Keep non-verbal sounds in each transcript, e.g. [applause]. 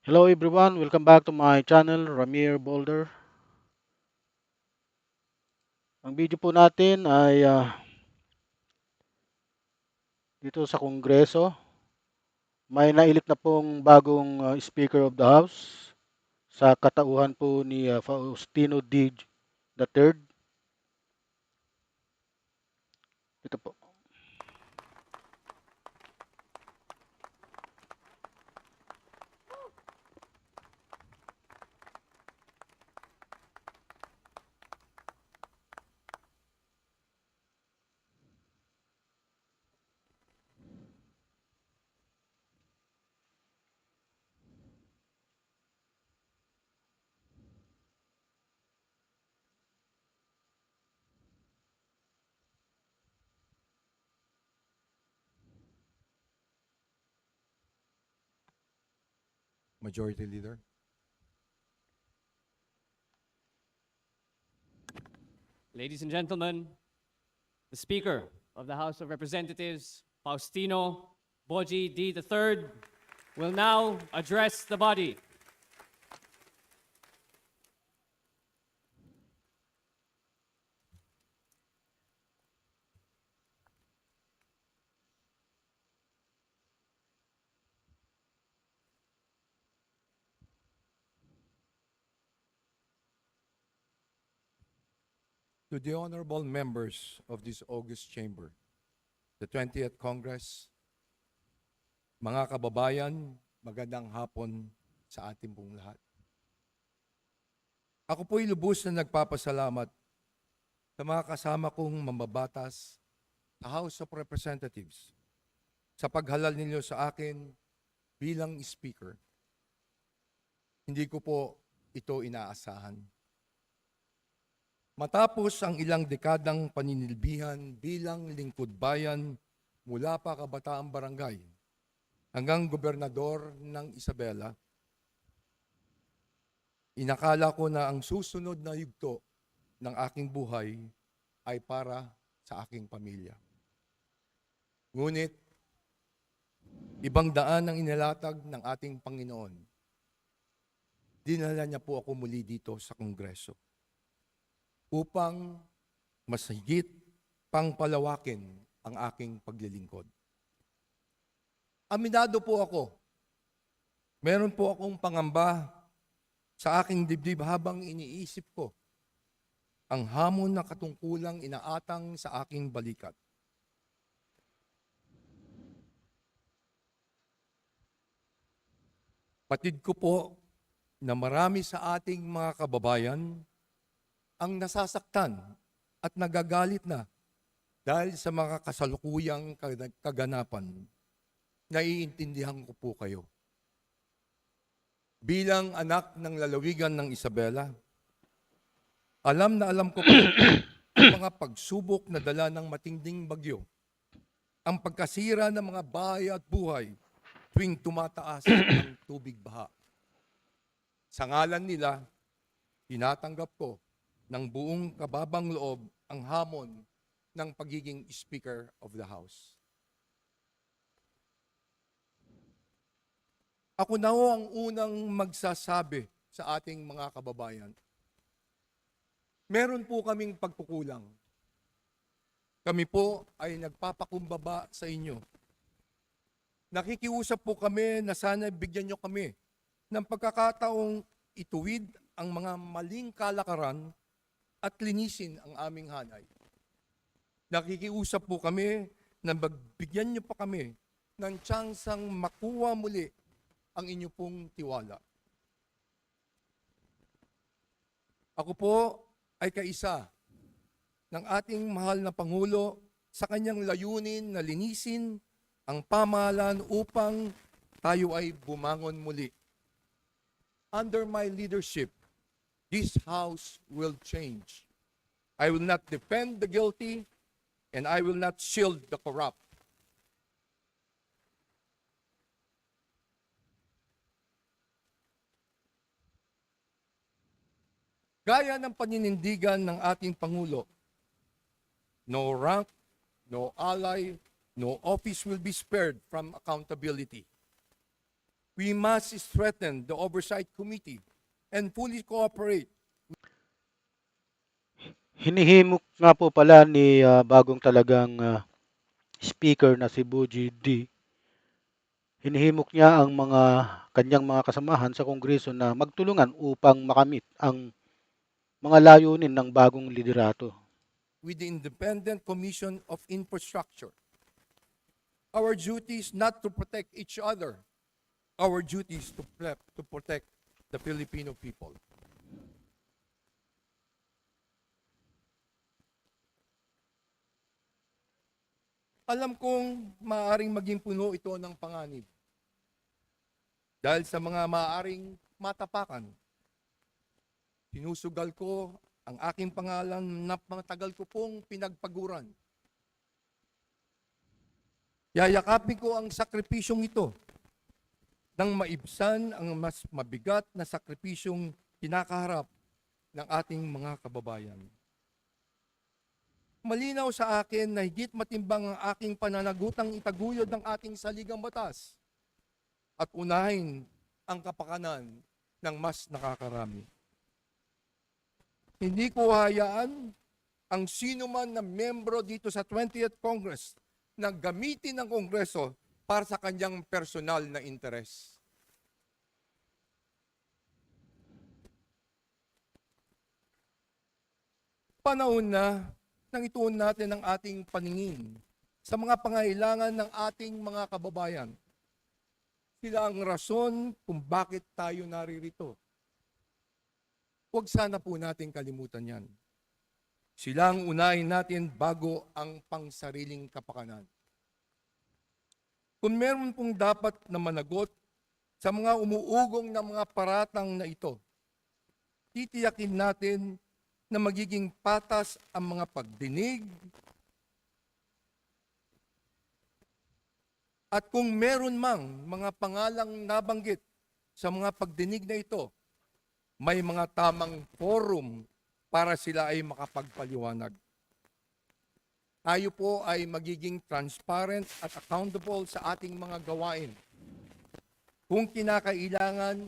Hello everyone, welcome back to my channel, Ramir Boulder. Ang video po natin ay ah, dito sa Kongreso. May nailit na pong bagong ah, Speaker of the House sa katauhan po ni ah, Faustino D. III. Majority Leader. Ladies and gentlemen, the Speaker of the House of Representatives, Faustino Boji D. III, will now address the body. To the honorable members of this August Chamber, the 20th Congress, mga kababayan, magandang hapon sa ating pong lahat. Ako po'y lubos na nagpapasalamat sa mga kasama kong mambabatas sa House of Representatives sa paghalal ninyo sa akin bilang Speaker. Hindi ko po ito inaasahan. Matapos ang ilang dekadang paninilbihan bilang lingkod bayan mula pa kabataang barangay hanggang gobernador ng Isabela, inakala ko na ang susunod na yugto ng aking buhay ay para sa aking pamilya. Ngunit, ibang daan ang inilatag ng ating Panginoon. Dinala niya po ako muli dito sa Kongreso upang mas higit pang palawakin ang aking paglilingkod. Aminado po ako. Meron po akong pangamba sa aking dibdib habang iniisip ko ang hamon na katungkulang inaatang sa aking balikat. Patid ko po na marami sa ating mga kababayan ang nasasaktan at nagagalit na dahil sa mga kasalukuyang kag- kaganapan, naiintindihan ko po kayo. Bilang anak ng lalawigan ng Isabela, alam na alam ko po [coughs] ang mga pagsubok na dala ng matinding bagyo, ang pagkasira ng mga bahay at buhay tuwing tumataas ang [coughs] tubig baha. Sa ngalan nila, tinatanggap ko ng buong kababang loob ang hamon ng pagiging Speaker of the House. Ako na ho ang unang magsasabi sa ating mga kababayan. Meron po kaming pagkukulang. Kami po ay nagpapakumbaba sa inyo. Nakikiusap po kami na sana bigyan nyo kami ng pagkakataong ituwid ang mga maling kalakaran at linisin ang aming hanay. Nakikiusap po kami na magbigyan niyo pa kami ng tsansang makuha muli ang inyo pong tiwala. Ako po ay kaisa ng ating mahal na Pangulo sa kanyang layunin na linisin ang pamahalaan upang tayo ay bumangon muli. Under my leadership, this house will change. I will not defend the guilty, and I will not shield the corrupt. Gaya ng paninindigan ng ating Pangulo, no rank, no ally, no office will be spared from accountability. We must strengthen the Oversight Committee and fully cooperate Hinihimok nga po pala ni ah, bagong talagang ah, speaker na si Buji D. Hinihimok niya ang mga kanyang mga kasamahan sa Kongreso na magtulungan upang makamit ang mga layunin ng bagong liderato. with the Independent Commission of Infrastructure. Our duty is not to protect each other. Our duty is to, to protect the Filipino people. Alam kong maaaring maging puno ito ng panganib. Dahil sa mga maaaring matapakan, sinusugal ko ang aking pangalan na matagal ko pong pinagpaguran. Yayakapin ko ang sakripisyong ito nang maibsan ang mas mabigat na sakripisyong kinakaharap ng ating mga kababayan. Malinaw sa akin na higit matimbang ang aking pananagutang itaguyod ng ating saligang batas at unahin ang kapakanan ng mas nakakarami. Hindi ko hayaan ang sino man na membro dito sa 20th Congress na gamitin ng Kongreso para sa kanyang personal na interes. Panahon na nang ituon natin ang ating paningin sa mga pangailangan ng ating mga kababayan. Sila ang rason kung bakit tayo naririto. Huwag sana po natin kalimutan yan. Sila ang unahin natin bago ang pangsariling kapakanan. Kung meron pong dapat na managot sa mga umuugong na mga paratang na ito, titiyakin natin na magiging patas ang mga pagdinig at kung meron mang mga pangalang nabanggit sa mga pagdinig na ito, may mga tamang forum para sila ay makapagpaliwanag. Tayo po ay magiging transparent at accountable sa ating mga gawain. Kung kinakailangan,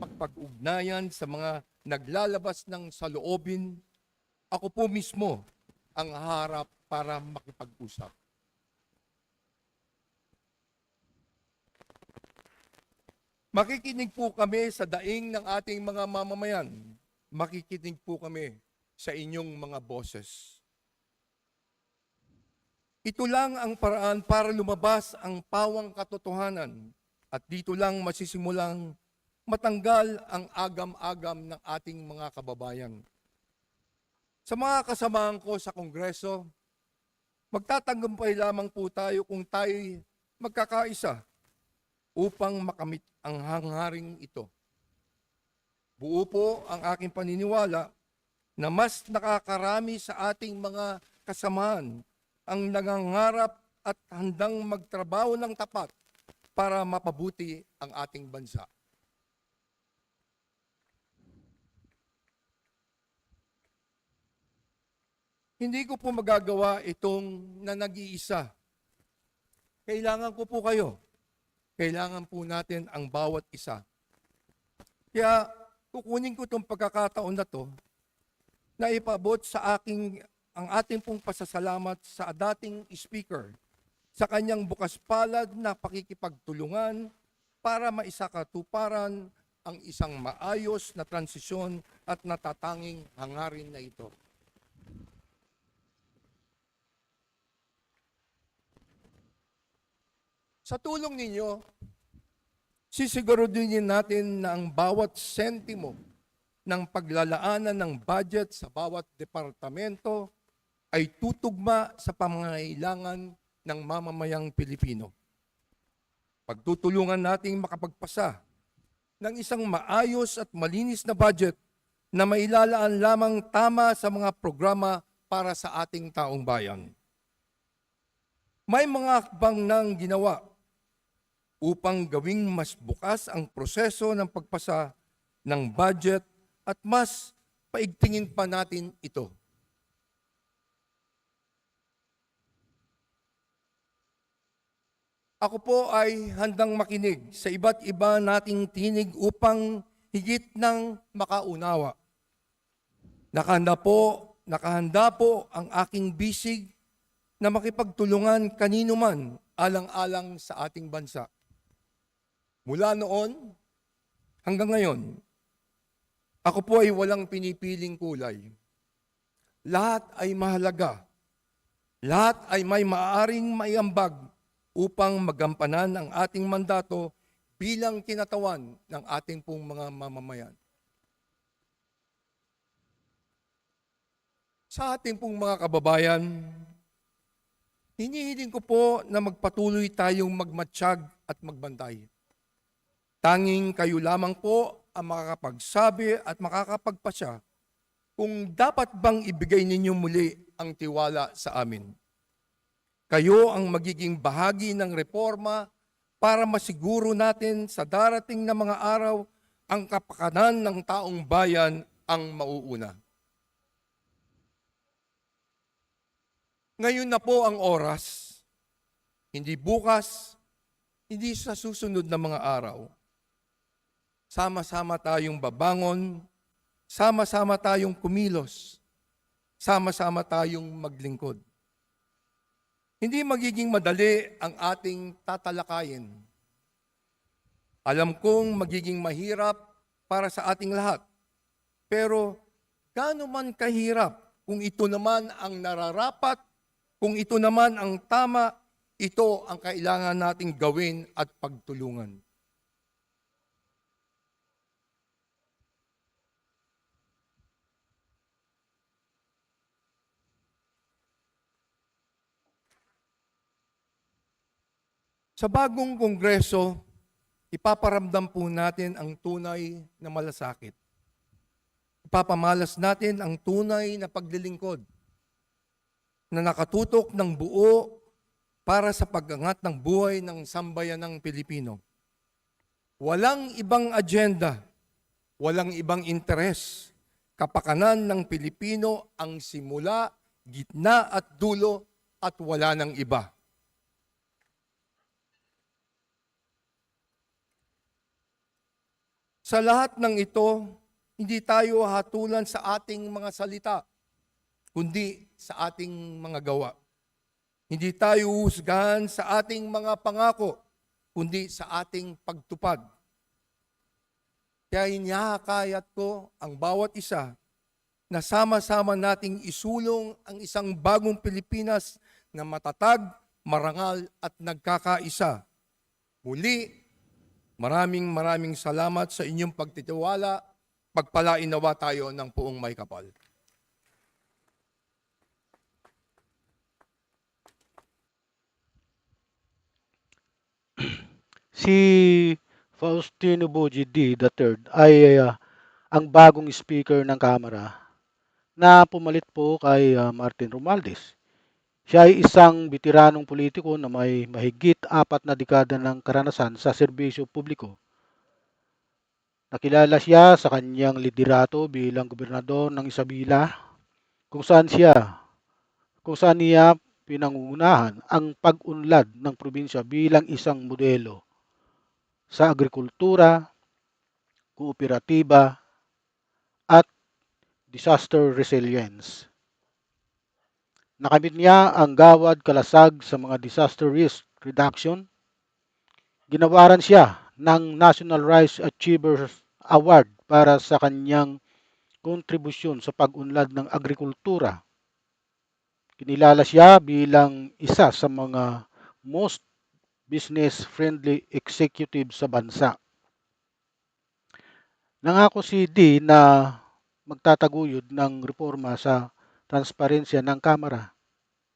pagpag-ugnayan sa mga naglalabas ng saloobin, ako po mismo ang harap para makipag-usap. Makikinig po kami sa daing ng ating mga mamamayan. Makikinig po kami sa inyong mga boses. Ito lang ang paraan para lumabas ang pawang katotohanan at dito lang masisimulang matanggal ang agam-agam ng ating mga kababayan. Sa mga kasamahan ko sa Kongreso, magtatagumpay lamang po tayo kung tayo magkakaisa upang makamit ang hangaring ito. Buo po ang aking paniniwala na mas nakakarami sa ating mga kasamahan ang nangangarap at handang magtrabaho ng tapat para mapabuti ang ating bansa. Hindi ko po magagawa itong na nag-iisa. Kailangan ko po kayo. Kailangan po natin ang bawat isa. Kaya kukunin ko itong pagkakataon na to na ipabot sa aking ang ating pong pasasalamat sa dating speaker sa kanyang bukas palad na pakikipagtulungan para maisakatuparan ang isang maayos na transisyon at natatanging hangarin na ito. Sa tulong ninyo, sisiguraduhin natin na ang bawat sentimo ng paglalaanan ng budget sa bawat departamento ay tutugma sa pangangailangan ng mamamayang Pilipino. Pagtutulungan nating makapagpasa ng isang maayos at malinis na budget na mailalaan lamang tama sa mga programa para sa ating taong bayan. May mga hakbang nang ginawa upang gawing mas bukas ang proseso ng pagpasa ng budget at mas paigtingin pa natin ito. Ako po ay handang makinig sa iba't iba nating tinig upang higit ng makaunawa. Nakahanda po, nakahanda po ang aking bisig na makipagtulungan kanino man alang-alang sa ating bansa. Mula noon hanggang ngayon, ako po ay walang pinipiling kulay. Lahat ay mahalaga. Lahat ay may maaring maiambag upang magampanan ang ating mandato bilang kinatawan ng ating pong mga mamamayan. Sa ating pong mga kababayan, hinihiling ko po na magpatuloy tayong magmatsyag at magbantay. Tanging kayo lamang po ang makakapagsabi at makakapagpasya kung dapat bang ibigay ninyo muli ang tiwala sa amin. Kayo ang magiging bahagi ng reforma para masiguro natin sa darating na mga araw ang kapakanan ng taong bayan ang mauuna. Ngayon na po ang oras, hindi bukas, hindi sa susunod na mga araw. Sama-sama tayong babangon, sama-sama tayong kumilos, sama-sama tayong maglingkod. Hindi magiging madali ang ating tatalakayin. Alam kong magiging mahirap para sa ating lahat. Pero gaano man kahirap kung ito naman ang nararapat, kung ito naman ang tama, ito ang kailangan nating gawin at pagtulungan. Sa bagong kongreso, ipaparamdam po natin ang tunay na malasakit. Ipapamalas natin ang tunay na paglilingkod na nakatutok ng buo para sa pagangat ng buhay ng sambayanang Pilipino. Walang ibang agenda, walang ibang interes. Kapakanan ng Pilipino ang simula, gitna at dulo at wala ng iba. Sa lahat ng ito, hindi tayo hatulan sa ating mga salita, kundi sa ating mga gawa. Hindi tayo husgahan sa ating mga pangako, kundi sa ating pagtupad. Kaya hinihakayat ko ang bawat isa na sama-sama nating isulong ang isang bagong Pilipinas na matatag, marangal at nagkakaisa. Muli, Maraming maraming salamat sa inyong pagtitiwala. Pagpalain nawa tayo ng puong may kapal. [clears throat] Si Faustino Boji D. III ay ah, ang bagong speaker ng Kamara na pumalit po kay ah, Martin Romualdez. Siya ay isang bitiranong politiko na may mahigit apat na dekada ng karanasan sa serbisyo publiko. Nakilala siya sa kanyang liderato bilang gobernador ng Isabela kung saan siya kung saan niya pinangungunahan ang pag-unlad ng probinsya bilang isang modelo sa agrikultura, kooperatiba, at disaster resilience. Nakamit niya ang gawad kalasag sa mga disaster risk reduction. Ginawaran siya ng National Rice Achievers Award para sa kanyang kontribusyon sa pag-unlad ng agrikultura. Kinilala siya bilang isa sa mga most business-friendly executive sa bansa. Nangako si D na magtataguyod ng reforma sa transparensya ng Kamara.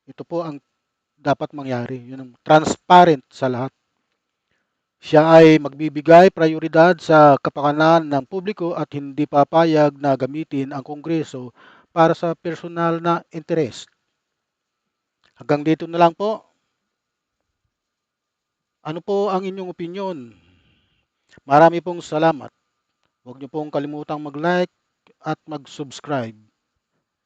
Ito po ang dapat mangyari, yun ang transparent sa lahat. Siya ay magbibigay prioridad sa kapakanan ng publiko at hindi papayag na gamitin ang Kongreso para sa personal na interes. Hanggang dito na lang po. Ano po ang inyong opinion? Marami pong salamat. Huwag niyo pong kalimutang mag-like at mag-subscribe.